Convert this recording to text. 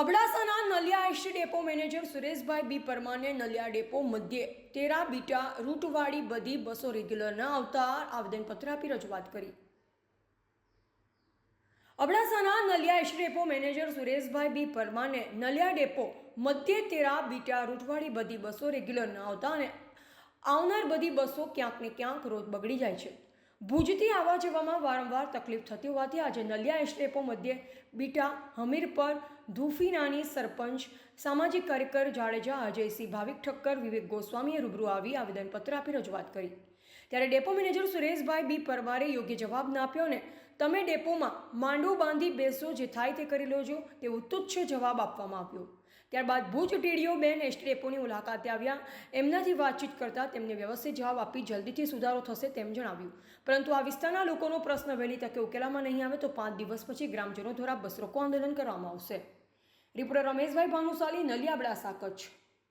અબડાસાના Naliya ST depot manager Sureshbhai B પરમારને Naliya depot મધ્યે તેરા beta રૂટવાળી બધી બસો રેગ્યુલર ન આવતા આવેદનપત્ર આપી રજૂઆત કરી. અબડાસાના Naliya ST depot manager Sureshbhai B પરમારને Naliya depot મધ્યે તેરા બીટા રૂટવાળી બધી બસો રેગ્યુલર ન આવતા અને આવનાર બધી બસો ક્યાંક ને ક્યાંક રોજ બગડી જાય છે. ભુજથી આવવા જવામાં વારંવાર તકલીફ થતી હોવાથી આજે નલિયા એસટી ડેપો મધ્યે બીટા હમીરપર ધુફીનાની સરપંચ, સામાજિક કાર્યકર જાડેજા, અજયસિંહ ભાવિક ઠક્કર, વિવેક ગોસ્વામીએ રૂબરૂ આવી આવેદનપત્ર આપી રજૂઆત કરી. ત્યારે ડેપો મેનેજર સુરેશભાઈ બી પરમારે યોગ્ય જવાબ ના આપ્યો ને તમે ડેપોમાં માંડું બાંધી બેસો જે થાય તે કરી લેજો તેવો તુચ્છ જવાબ આપવામાં આવ્યો. ત્યારબાદ ભુજ ટીડીઓ બેન એસટી ડેપોની મુલાકાતે આવ્યા. એમનાથી વાતચીત કરતાં તેમને વ્યવસ્થિત જવાબ આપી જલ્દીથી સુધારો થશે તેમ જણાવ્યું. પરંતુ આ વિસ્તારના લોકોનો પ્રશ્ન વહેલી તકે ઉકેલામાં નહીં આવે તો પાંચ દિવસ પછી ગ્રામજનો દ્વારા બસ રોકો આંદોલન કરવામાં આવશે. રિપોર્ટર રમેશભાઈ ભાનુશાલી નલિયાબડાસા કચ્છ.